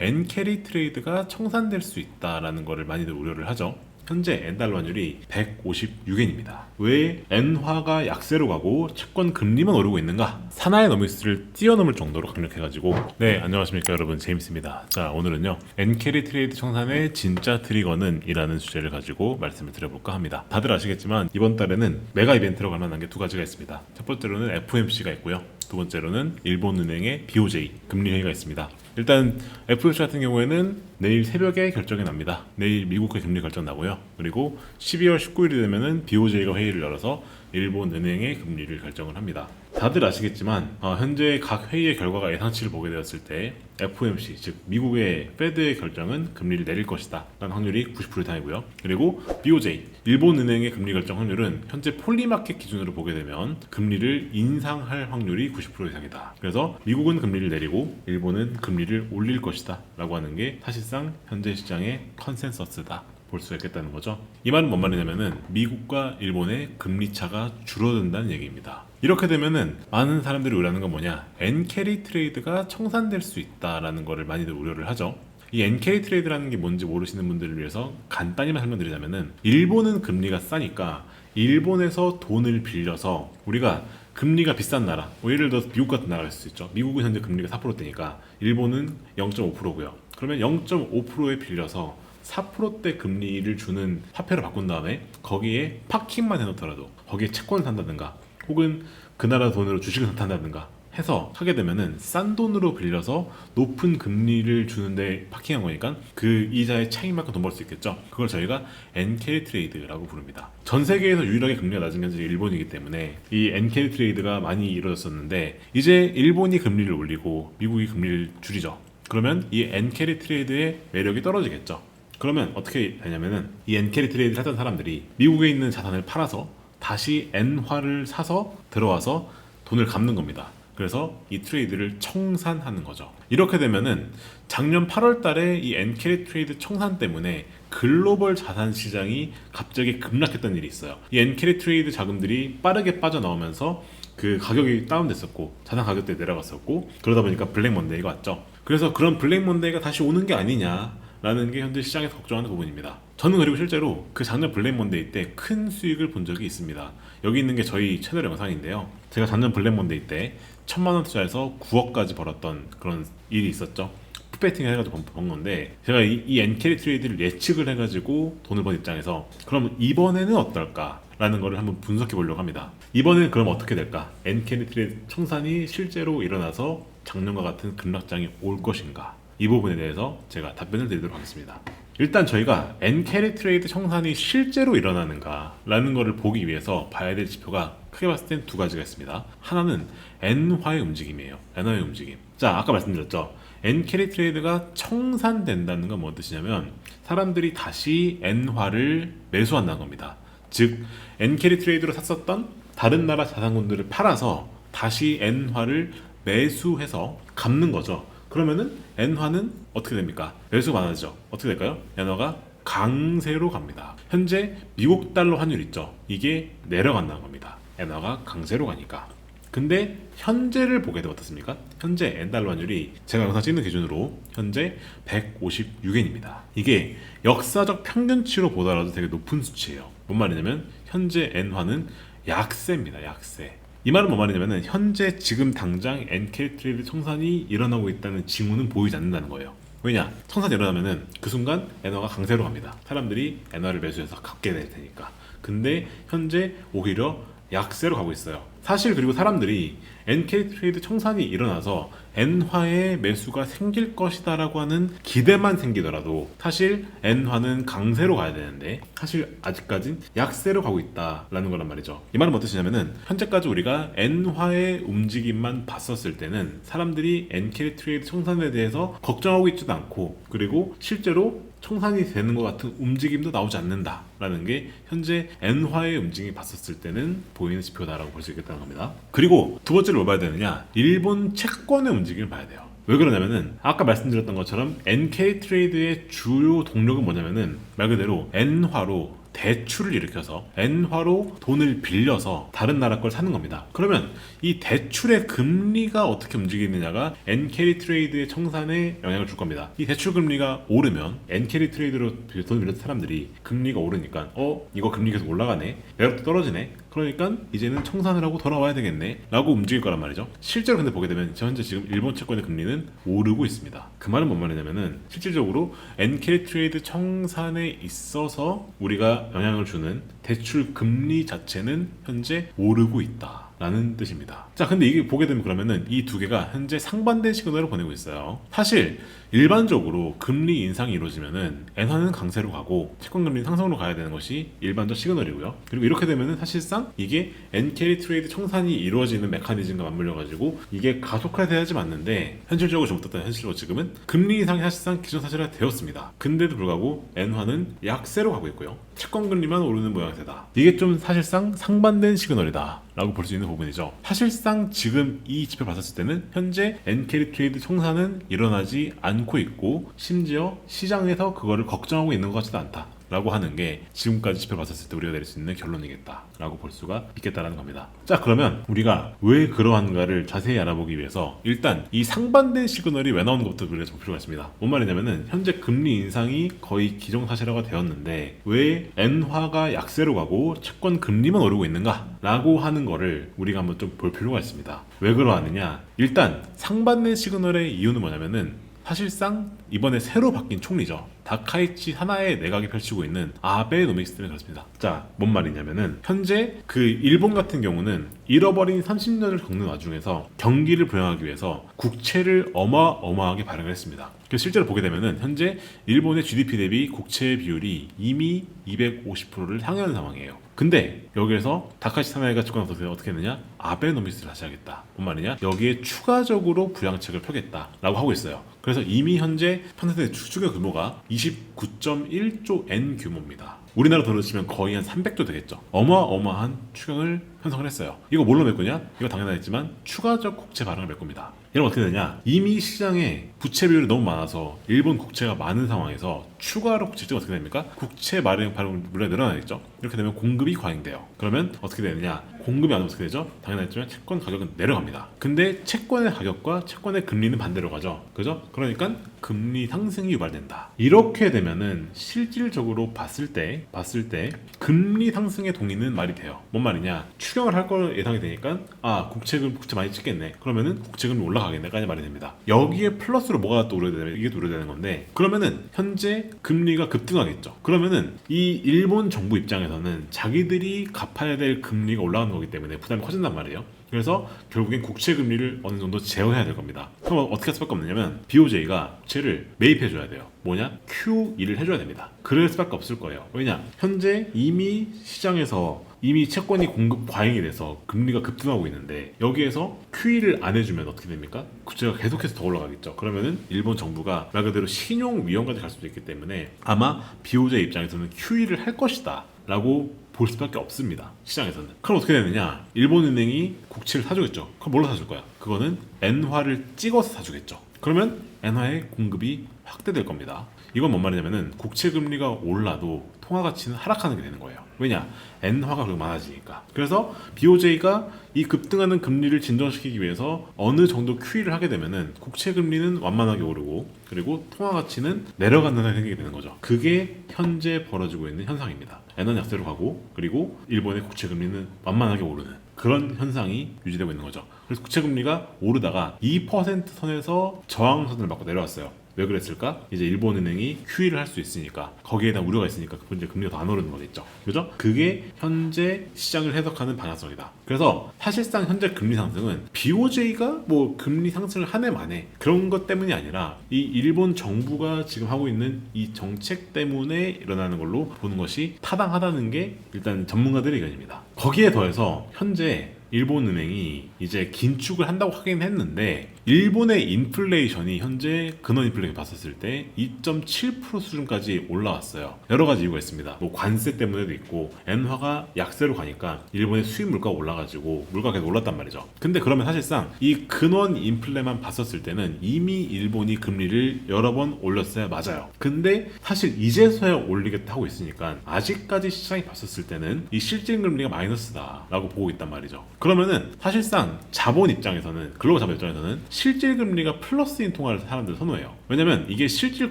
엔캐리 트레이드가 청산될 수 있다라는 것을 많이들 우려를 하죠. 현재 엔달러 환율이 156엔입니다. 왜 엔화가 약세로 가고 채권 금리만 오르고 있는가? 사나이 너미스를 뛰어넘을 정도로 강력해가지고 네 안녕하십니까 여러분 제임스입니다. 자 오늘은요 엔캐리 트레이드 청산의 진짜 트리거는 이라는 주제를 가지고 말씀을 드려볼까 합니다. 다들 아시겠지만 이번 달에는 메가 이벤트로 갈 만한 게 두 가지가 있습니다. 첫 번째로는 FOMC가 있고요. 두 번째로는 일본은행의 BOJ 금리 회의가 있습니다. 일단 FOMC 같은 경우에는 내일 새벽에 결정이 납니다. 내일 미국의 금리 결정 나고요. 그리고 12월 19일이 되면은 BOJ가 회의를 열어서 일본 은행의 금리를 결정을 합니다. 다들 아시겠지만 어, 현재 각 회의의 결과가 예상치를 보게 되었을 때 FOMC 즉 미국의 페드의 결정은 금리를 내릴 것이다 라는 확률이 90% 이상이고요. 그리고 BOJ 일본 은행의 금리 결정 확률은 현재 폴리마켓 기준으로 보게 되면 금리를 인상할 확률이 90% 이상이다. 그래서 미국은 금리를 내리고 일본은 금리를 올릴 것이다 라고 하는 게 사실상 현재 시장의 컨센서스다. 볼 수가 있겠다는 거죠. 이 말은 뭔 말이냐면은 미국과 일본의 금리 차가 줄어든다는 얘기입니다. 이렇게 되면은 많은 사람들이 우려하는 건 뭐냐? 엔캐리 트레이드가 청산될 수 있다라는 거를 많이들 우려를 하죠. 이 NK 트레이드라는 게 뭔지 모르시는 분들을 위해서 간단히만 설명드리자면은 일본은 금리가 싸니까 일본에서 돈을 빌려서 우리가 금리가 비싼 나라, 뭐 예를 들어서 미국 같은 있을 수 있죠. 미국은 현재 금리가 4%대니까 일본은 0.5%고요. 그러면 0.5%에 빌려서 4%대 금리를 주는 화폐로 바꾼 다음에 거기에 파킹만 해놓더라도 거기에 채권을 산다든가 혹은 그 나라 돈으로 주식을 산다든가 해서 하게 되면은 싼 돈으로 빌려서 높은 금리를 주는데 파킹한 거니까 그 이자의 차익만큼 돈 벌 수 있겠죠. 그걸 저희가 NK 트레이드라고 부릅니다. 전 세계에서 유일하게 금리가 낮은 게 일본이기 때문에 이 NK 트레이드가 많이 이루어졌었는데 이제 일본이 금리를 올리고 미국이 금리를 줄이죠. 그러면 이 엔캐리 트레이드의 매력이 떨어지겠죠. 그러면 어떻게 되냐면은 이 엔캐리 트레이드를 하던 사람들이 미국에 있는 자산을 팔아서 다시 엔화를 사서 들어와서 돈을 갚는 겁니다. 그래서 이 트레이드를 청산하는 거죠. 이렇게 되면은 작년 8월 달에 이 엔캐리 트레이드 청산 때문에 글로벌 자산 시장이 갑자기 급락했던 일이 있어요. 이 엔캐리 트레이드 자금들이 빠르게 빠져나오면서 그 가격이 다운됐었고 자산 가격대 내려갔었고 그러다 보니까 블랙 먼데이가 왔죠. 그래서 그런 블랙 먼데이가 다시 오는 게 아니냐라는 게 현재 시장에서 걱정하는 부분입니다. 저는 그리고 실제로 그 작년 블랙 먼데이 때 큰 수익을 본 적이 있습니다. 여기 있는 게 저희 채널 영상인데요. 제가 작년 블랙 먼데이 때 천만 원 투자해서 9억까지 벌었던 그런 일이 있었죠. 풋배팅 해가지고 번, 번 건데 제가 이, 이 엔캐리 트레이드를 예측을 해가지고 돈을 번 입장에서 그럼 이번에는 어떨까? 라는 거를 한번 분석해 보려고 합니다. 이번에는 그럼 어떻게 될까? 엔캐리 트레이드 청산이 실제로 일어나서 작년과 같은 급락장이 올 것인가? 이 부분에 대해서 제가 답변을 드리도록 하겠습니다. 일단 저희가 엔캐리 트레이드 청산이 실제로 일어나는가라는 것을 보기 위해서 봐야 될 지표가 크게 봤을 땐 두 가지가 있습니다. 하나는 엔화의 움직임이에요. 엔화의 움직임. 자, 아까 말씀드렸죠. 엔캐리 트레이드가 청산된다는 건 뭔 뜻이냐면 사람들이 다시 엔화를 매수한다는 겁니다. 즉, 엔캐리 트레이드로 샀었던 다른 나라 자산군들을 팔아서 다시 엔화를 매수해서 갚는 거죠. 그러면은 엔화는 어떻게 됩니까? 매수가 많아지죠. 어떻게 될까요? 엔화가 강세로 갑니다. 현재 미국 달러 환율 있죠. 이게 내려간다는 겁니다. 엔화가 강세로 가니까. 근데 현재를 보게 되면 어떻습니까? 현재 엔달러 환율이 제가 영상 찍는 기준으로 현재 156엔입니다. 이게 역사적 평균치로 보더라도 되게 높은 수치예요. 뭔 말이냐면 현재 엔화는 약세입니다. 약세. 이 말은 뭔 말이냐면 현재 지금 당장 NK 트레이드 청산이 일어나고 있다는 징후는 보이지 않는다는 거예요. 왜냐? 청산이 일어나면은 그 순간 엔화가 강세로 갑니다. 사람들이 엔화를 매수해서 갚게 될 테니까. 근데 현재 오히려 약세로 가고 있어요. 사실 그리고 사람들이 NK 트레이드 청산이 일어나서 엔화의 매수가 생길 것이다라고 하는 기대만 생기더라도 사실 엔화는 강세로 가야 되는데 사실 아직까진 약세로 가고 있다라는 거란 말이죠. 이 말은 어떤 뜻이냐면은 현재까지 우리가 엔화의 움직임만 봤었을 때는 사람들이 NK 트레이드 청산에 대해서 걱정하고 있지도 않고 그리고 실제로 청산이 되는 것 같은 움직임도 나오지 않는다라는 게 현재 엔화의 움직임이 봤었을 때는 보이는 지표다라고 볼 수 있겠다는 겁니다. 그리고 두 번째로 뭘 봐야 되느냐? 일본 채권의 움직임을 봐야 돼요. 왜 그러냐면은 아까 말씀드렸던 것처럼 NK 트레이드의 주요 동력은 뭐냐면은 말 그대로 엔화로 대출을 일으켜서 엔화로 돈을 빌려서 다른 나라 걸 사는 겁니다. 그러면 이 대출의 금리가 어떻게 움직이느냐가 엔캐리 트레이드의 청산에 영향을 줄 겁니다. 이 대출 금리가 오르면 엔캐리 트레이드로 돈을 빌렸던 사람들이 금리가 오르니까 어 이거 금리 계속 올라가네 매력도 떨어지네 그러니까 이제는 청산을 하고 돌아와야 되겠네 라고 움직일 거란 말이죠 실제로 근데 보게 되면 현재 지금 일본 채권의 금리는 오르고 있습니다 그 말은 뭔 말이냐면은 실질적으로 엔캐리 트레이드 청산에 있어서 우리가 영향을 주는 대출 금리 자체는 현재 오르고 있다 라는 뜻입니다. 자, 근데 이게 보게 되면 그러면은 이 두 개가 현재 상반된 시그널을 보내고 있어요. 사실 일반적으로 금리 인상이 이루어지면은 엔화는 강세로 가고 채권 금리 상승으로 가야 되는 것이 일반적 시그널이고요. 그리고 이렇게 되면은 사실상 이게 엔캐리 트레이드 청산이 이루어지는 메커니즘과 맞물려 가지고 이게 가속화돼야지 맞는데 현실적으로 잘못됐다 현실적으로 지금은 금리 인상이 사실상 기존 사실화 되었습니다. 근데도 불구하고 엔화는 약세로 가고 있고요. 채권 금리만 오르는 모양새다. 이게 좀 사실상 상반된 시그널이다. 라고 볼 수 있는 부분이죠. 사실상 지금 이 지표 봤을 때는 현재 엔캐리 트레이드 청산은 일어나지 않고 있고 심지어 시장에서 그거를 걱정하고 있는 것 같지도 않다. 라고 하는 게 지금까지 지표 봤을 때 우리가 내릴 수 있는 결론이겠다 라고 볼 수가 있겠다라는 겁니다. 자 그러면 우리가 왜 그러한가를 자세히 알아보기 위해서 일단 이 상반된 시그널이 왜 나오는 것부터 우리가 볼 필요가 있습니다. 뭔 말이냐면은 현재 금리 인상이 거의 기정사실화가 되었는데 왜 엔화가 약세로 가고 채권 금리만 오르고 있는가 라고 하는 거를 우리가 한번 좀 볼 필요가 있습니다. 왜 그러하느냐? 일단 상반된 시그널의 이유는 뭐냐면은 사실상 이번에 새로 바뀐 총리죠. 다카이치 하나의 내각이 펼치고 있는 아베 노믹스 때문에 그렇습니다. 자, 뭔 말이냐면은 현재 그 일본 같은 경우는 잃어버린 30년을 겪는 와중에서 경기를 부양하기 위해서 국채를 어마어마하게 발행을 했습니다. 그래서 실제로 보게 되면은 현재 일본의 GDP 대비 국채 비율이 이미 250%를 향하는 상황이에요. 근데 여기에서 다카시 사나이가 집권 어떻게 어떻게 했느냐? 아베노미스를 다시 하겠다. 뭔 말이냐? 여기에 추가적으로 부양책을 펴겠다라고 하고 있어요. 그래서 이미 현재 판사의 추가 규모가 29.1조 엔 규모입니다. 우리나라 돈으로 치면 거의 한 300조 되겠죠. 어마어마한 추경을 편성을 했어요. 이거 뭘로 메꾸냐? 이거 당연하겠지만 추가적 국채 발행을 메꿉니다. 이러면 어떻게 되냐? 이미 시장에 부채 비율이 너무 많아서 일본 국채가 많은 상황에서 추가로 국채 증 어떻게 됩니까? 국채 발행 발행 물론 늘어나겠죠. 이렇게 되면 공급이 과잉돼요. 그러면 어떻게 되느냐? 공급이 안 어떻게 되죠? 당연하겠지만 채권 가격은 내려갑니다. 근데 채권의 가격과 채권의 금리는 반대로 가죠. 그죠? 그러니까 금리 상승이 유발된다. 이렇게 되면은 실질적으로 봤을 때 봤을 때 금리 상승의 동의는 말이 돼요. 뭔 말이냐? 추경을 할 걸 예상이 되니까 아 국채금 국채 많이 찍겠네. 그러면은 국채금이 올라가겠네까지 말이 됩니다. 여기에 플러스로 뭐가 또 우려되냐면 이게 또 우려되는 건데 그러면은 현재 금리가 급등하겠죠. 그러면은 이 일본 정부 입장에서는 자기들이 갚아야 될 금리가 올라가는 거기 때문에 부담이 커진단 말이에요. 그래서 결국엔 국채 금리를 어느 정도 제어해야 될 겁니다. 그럼 어떻게 할 수밖에 없느냐면 BOJ가 국채를 매입해 줘야 돼요. 뭐냐? QE를 해줘야 됩니다. 그럴 수밖에 없을 거예요. 왜냐? 현재 이미 시장에서 이미 채권이 공급 과잉이 돼서 금리가 급등하고 있는데 여기에서 QE를 안 해주면 어떻게 됩니까? 국채가 계속해서 더 올라가겠죠. 그러면은 일본 정부가 말 그대로 신용 위험까지 갈 수도 있기 때문에 아마 BOJ 입장에서는 QE를 할 것이다. 라고 볼 수밖에 없습니다. 시장에서는. 그럼 어떻게 되느냐? 일본은행이 국채를 사주겠죠. 그럼 뭘로 사줄 거야? 그거는 엔화를 찍어서 사주겠죠. 그러면 엔화의 공급이 확대될 겁니다. 이건 뭔 말이냐면은 국채 금리가 올라도 통화 가치는 하락하는 게 되는 거예요. 왜냐? 엔화가 그렇게 많아지니까. 그래서 BOJ가 이 급등하는 금리를 진정시키기 위해서 어느 정도 QE를 하게 되면은 국채 금리는 완만하게 오르고 그리고 통화 가치는 상황이 생기게 되는 거죠. 그게 현재 벌어지고 있는 현상입니다. 엔화 약세로 가고 그리고 일본의 국채 금리는 완만하게 오르는 그런 현상이 유지되고 있는 거죠. 그래서 국채 금리가 오르다가 2% 선에서 저항선을 맞고 내려왔어요. 왜 그랬을까? 이제 일본은행이 QE를 할 수 있으니까 거기에 대한 우려가 있으니까 그 이제 금리가 더 안 오르는 거겠죠. 그죠? 그게 현재 시장을 해석하는 방향성이다. 그래서 사실상 현재 금리 상승은 BOJ가 뭐 금리 상승을 한 해 만에 그런 것 때문이 아니라 이 일본 정부가 지금 하고 있는 이 정책 때문에 일어나는 걸로 보는 것이 타당하다는 게 일단 전문가들의 의견입니다. 거기에 더해서 현재 일본은행이 이제 긴축을 한다고 하긴 했는데 일본의 인플레이션이 현재 근원 인플레이션 봤었을 때 2.7% 수준까지 올라왔어요. 여러 가지 이유가 있습니다. 뭐 관세 때문에도 있고 엔화가 약세로 가니까 일본의 수입 물가가 올라가지고 물가가 계속 올랐단 말이죠. 근데 그러면 사실상 이 근원 인플레만 봤었을 때는 이미 일본이 금리를 여러 번 올렸어야 맞아요. 근데 사실 이제서야 올리겠다 하고 있으니까 아직까지 시장이 봤었을 때는 이 실질 금리가 마이너스다라고 보고 있단 말이죠. 그러면은 사실상 자본 입장에서는 글로벌 자본 입장에서는 실질 금리가 플러스인 통화를 사람들 선호해요. 왜냐면 이게 실질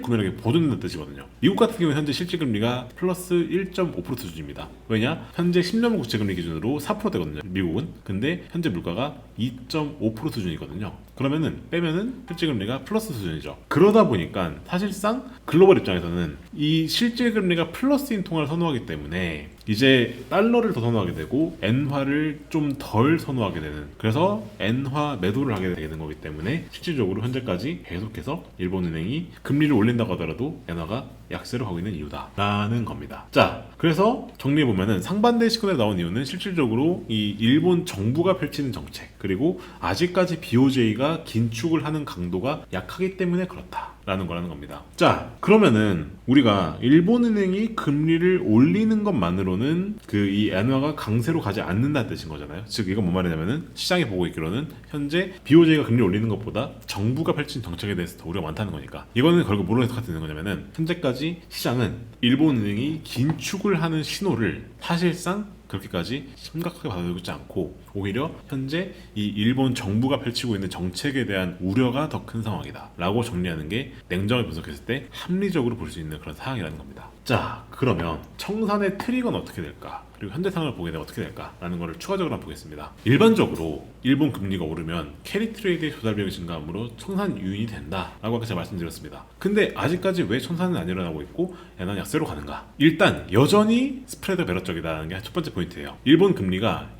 구매력이 보존된다는 뜻이거든요. 미국 같은 경우는 현재 실질 금리가 플러스 1.5% 수준입니다. 왜냐? 현재 10년 국채 금리 기준으로 4%대거든요. 미국은. 근데 현재 물가가 2.5% 수준이거든요. 그러면은 빼면은 실질 금리가 플러스 수준이죠. 그러다 보니까 사실상 글로벌 입장에서는 이 실질 금리가 플러스인 통화를 선호하기 때문에 이제 달러를 더 선호하게 되고 엔화를 좀 덜 선호하게 되는 그래서 엔화 매도를 하게 되는 거기 때문에 실질적으로 현재까지 계속해서 일본은행이 금리를 올린다고 하더라도 엔화가 약세로 가고 있는 이유다 라는 겁니다. 자, 그래서 정리해 보면은 상반대 시권에 나온 이유는 실질적으로 이 일본 정부가 펼치는 정책 그리고 아직까지 BOJ가 긴축을 하는 강도가 약하기 때문에 그렇다. 라는 거라는 겁니다. 자, 그러면은 우리가 일본은행이 금리를 올리는 것만으로는 그 이 엔화가 강세로 가지 않는다는 뜻인 거잖아요. 즉 이건 뭔 말이냐면은 시장이 보고 있기로는 현재 BOJ가 금리 를 올리는 것보다 정부가 펼친 정책에 대해서 더 우려가 많다는 거니까 이거는 결국 뭐로 해석할 수 있는 거냐면은 현재까지 시장은 일본은행이 긴축을 하는 신호를 사실상 그렇게까지 심각하게 받아들이고 있지 않고 오히려 현재 이 일본 정부가 펼치고 있는 정책에 대한 우려가 더 큰 상황이다 라고 정리하는 게 냉정하게 분석했을 때 합리적으로 볼 수 있는 그런 상황이라는 겁니다 자 그러면 청산의 트리거는 어떻게 될까 그리고 현대 상황을 보게 되면 어떻게 될까 라는 것을 추가적으로 한번 보겠습니다. 일반적으로 일본 금리가 오르면 캐리 트레이드의 조달 비용이 증가함으로 청산 유인이 된다 라고 아까 제가 말씀드렸습니다. 근데 아직까지 왜 청산은 안 일어나고 있고 엔화는 약세로 가는가? 일단 여전히 스프레드가 매력적이다라는 게 첫 번째 포인트예요. 일본 금리가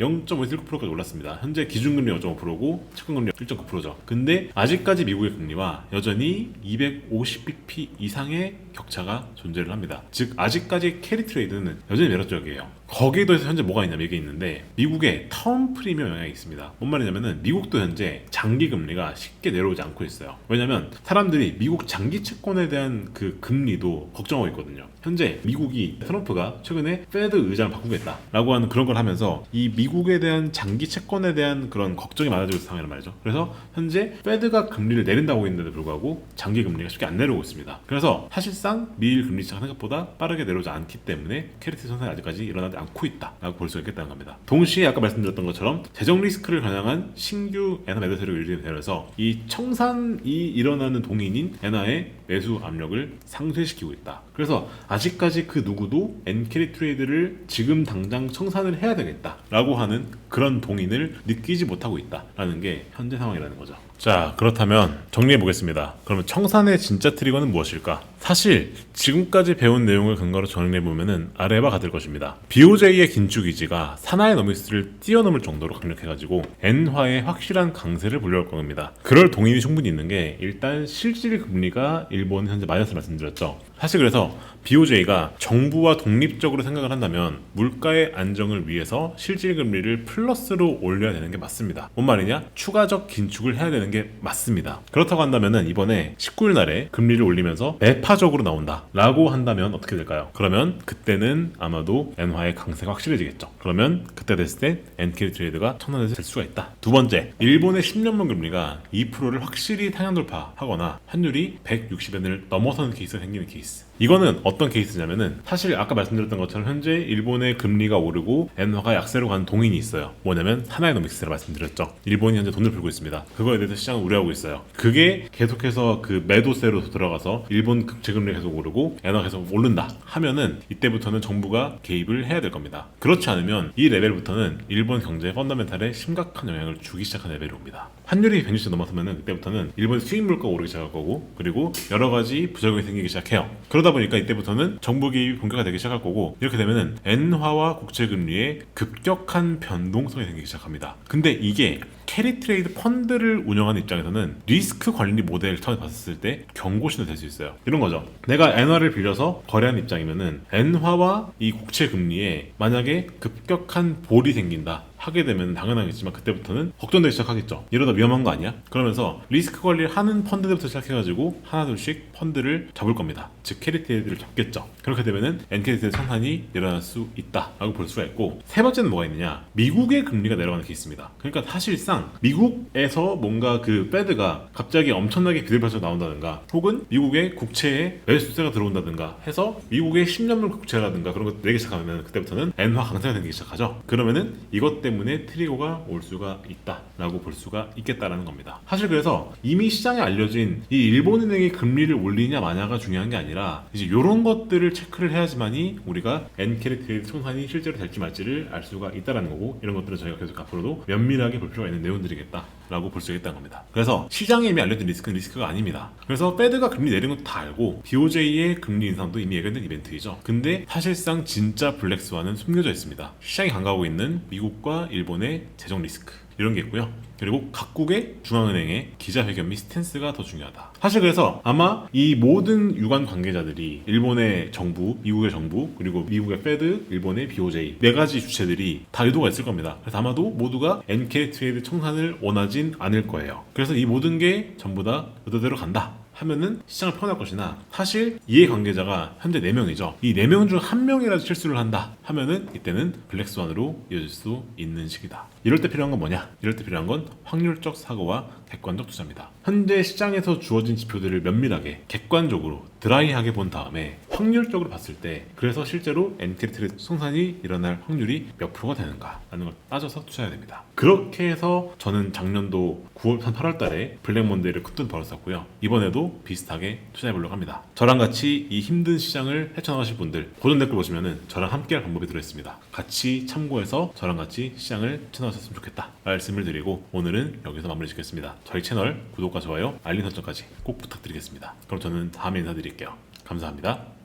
0.5%까지 올랐습니다. 현재 기준금리 0.5%고 채권금리 1.9%죠. 근데 아직까지 미국의 금리와 여전히 250bp 이상의 격차가 존재를 합니다. 즉 아직까지 캐리 트레이드는 여전히 매력적이에요. 거기에 더해서 현재 뭐가 있냐면 이게 있는데 미국의 텀 프리미엄 영향이 있습니다. 뭔 말이냐면은 미국도 현재 장기 금리가 쉽게 내려오지 않고 있어요. 왜냐면 사람들이 미국 장기 채권에 대한 그 금리도 걱정하고 있거든요. 현재 미국이 트럼프가 최근에 페드 의장을 바꾸겠다라고 하는 그런 걸 하면서 이 미국에 대한 장기 채권에 대한 그런 걱정이 많아지고 있는 상황이란 말이죠. 그래서 현재 페드가 금리를 내린다고 했는데도 불구하고 장기 금리가 쉽게 안 내려오고 있습니다. 그래서 사실상 미일 금리 차가 생각보다 빠르게 내려오지 않기 때문에 캐리티 선상이 아직까지 일어나지 않고 있다라고 볼 수 있겠다는 겁니다. 동시에 아까 말씀드렸던 것처럼 재정 리스크를 반영한 신규 엔화 매도 세력을 유지되면서 이 청산이 일어나는 동인인 엔화의 매수 압력을 상쇄시키고 있다. 그래서 아직까지 그 누구도 엔캐리 트레이드를 지금 당장 청산을 해야 되겠다라고 하는 그런 동인을 느끼지 못하고 있다라는 게 현재 상황이라는 거죠. 자, 그렇다면 정리해 보겠습니다. 그러면 청산의 진짜 트리거는 무엇일까? 사실 지금까지 배운 내용을 근거로 정리해 보면은 아래와 같을 것입니다. BOJ의 긴축 의지가 사나이 너미스를 뛰어넘을 정도로 강력해가지고 엔화의 확실한 강세를 불러올 겁니다. 그럴 동인이 충분히 있는 게 일단 실질 금리가 일본 현재 마이너스 말씀드렸죠. 사실 그래서 BOJ가 정부와 독립적으로 생각을 한다면 물가의 안정을 위해서 실질 금리를 플러스로 올려야 되는 게 맞습니다. 뭔 말이냐? 추가적 긴축을 해야 되는 게 맞습니다. 그렇다고 한다면은 이번에 19일 날에 금리를 올리면서 매파적으로 나온다 라고 한다면 어떻게 될까요? 그러면 그때는 아마도 엔화의 강세가 확실해지겠죠. 그러면 그때 됐을 때 엔캐리 트레이드가 청산에서 될 수가 있다. 두 번째, 일본의 10년물 금리가 2%를 확실히 상향 돌파하거나 환율이 160엔을 넘어서는 케이스가 생기는 케이스. 이거는 어떤 케이스냐면은 사실 아까 말씀드렸던 것처럼 현재 일본의 금리가 오르고 엔화가 약세로 가는 동인이 있어요. 뭐냐면 하나이노믹스라 말씀드렸죠. 일본이 현재 돈을 풀고 있습니다. 그거에 대해서 시장은 우려하고 있어요. 그게 계속해서 그 매도세로 들어가서 일본 국채금리 계속 오르고 엔화 계속 오른다 하면은 이때부터는 정부가 개입을 해야 될 겁니다. 그렇지 않으면 이 레벨부터는 일본 경제 펀더멘탈에 심각한 영향을 주기 시작한 레벨이 옵니다. 환율이 160 넘어서면은 그때부터는 일본 수입 물가 오르기 시작할 거고 그리고 여러 가지 부작용이 생기기 시작해요. 그러다 보니까 이때부터는 정부 개입이 본격화 되기 시작할 거고 이렇게 되면은 엔화와 국채 금리의 급격한 변동성이 생기기 시작합니다. 근데 이게 캐리 트레이드 펀드를 운영하는 입장에서는 리스크 관리 모델 처음 봤을 때 경고 신호 될수 있어요. 이런 거죠. 내가 엔화를 빌려서 거래하는 입장이면은 엔화와 이 국채 금리에 만약에 급격한 볼이 생긴다. 하게 되면 당연하겠지만 그때부터는 걱정되기 시작하겠죠. 이러다 위험한 거 아니야? 그러면서 리스크 관리를 하는 펀드부터 시작해가지고 하나 둘씩 펀드를 잡을 겁니다. 즉 캐리티들을 잡겠죠. 그렇게 되면은 엔캐리티의 청산이 일어날 수 있다라고 볼 수가 있고 세 번째는 뭐가 있느냐? 미국의 금리가 내려가는 케이스입니다. 그러니까 사실상 미국에서 뭔가 그 페드가 갑자기 엄청나게 비대표에서 나온다든가 혹은 미국의 국채에 매수세가 들어온다든가 해서 미국의 10년물 국채라든가 그런 거 내기 시작하면 그때부터는 엔화 강세가 되기 시작하죠. 그러면은 이것 때문에 트리거가 올 수가 있다라고 볼 수가 있겠다라는 겁니다. 사실 그래서 이미 시장에 알려진 이 일본은행이 금리를 올리냐 마냐가 중요한 게 아니라 이제 이런 것들을 체크를 해야지만이 우리가 엔캐리트의 청산이 실제로 될지 말지를 알 수가 있다라는 거고 이런 것들은 저희가 계속 앞으로도 면밀하게 볼 필요가 있는 내용들이겠다라고 볼 수 있겠다는 겁니다. 그래서 시장에 이미 알려진 리스크는 리스크가 아닙니다. 그래서 페드가 금리 내리는 것도 다 알고 BOJ의 금리 인상도 이미 예견된 이벤트이죠. 근데 사실상 진짜 블랙스완은 숨겨져 있습니다. 시장이 간과하고 있는 미국과 일본의 재정 리스크 이런 게 있고요. 그리고 각국의 중앙은행의 기자회견 및 스탠스가 더 중요하다. 사실 그래서 아마 이 모든 유관 관계자들이 일본의 정부, 미국의 정부, 그리고 미국의 페드, 일본의 BOJ 네 가지 주체들이 다 의도가 있을 겁니다. 그래서 아마도 모두가 NK 트레이드 청산을 원하진 않을 거예요. 그래서 이 모든 게 전부 다 의도대로 간다. 하면은 시장을 평할 것이나 사실 이해 관계자가 현재 4명이죠. 이 4명 중한 명이라도 실수를 한다 하면은 이때는 블랙스완으로 이어질 수 있는 시기다. 이럴 때 필요한 건 뭐냐? 이럴 때 필요한 건 확률적 사고와 객관적 투자입니다. 현재 시장에서 주어진 지표들을 면밀하게 객관적으로 드라이하게 본 다음에 확률적으로 봤을 때 그래서 실제로 엔티리트의 송산이 일어날 확률이 몇 프로가 되는가라는 걸 따져서 투자해야 됩니다. 그렇게 해서 저는 작년도 9월, 한 8월 달에 블랙몬데이를 큰돈 벌었었고요. 이번에도 비슷하게 투자해 보려고 합니다. 저랑 같이 이 힘든 시장을 헤쳐나가실 분들 고정 댓글 보시면은 저랑 함께 할 방법이 들어있습니다. 같이 참고해서 저랑 같이 시장을 헤쳐나가셨으면 좋겠다 말씀을 드리고 오늘은 여기서 마무리 짓겠습니다. 저희 채널 구독과 좋아요, 알림 설정까지 꼭 부탁드리겠습니다. 그럼 저는 다음에 인사드릴게요. 감사합니다.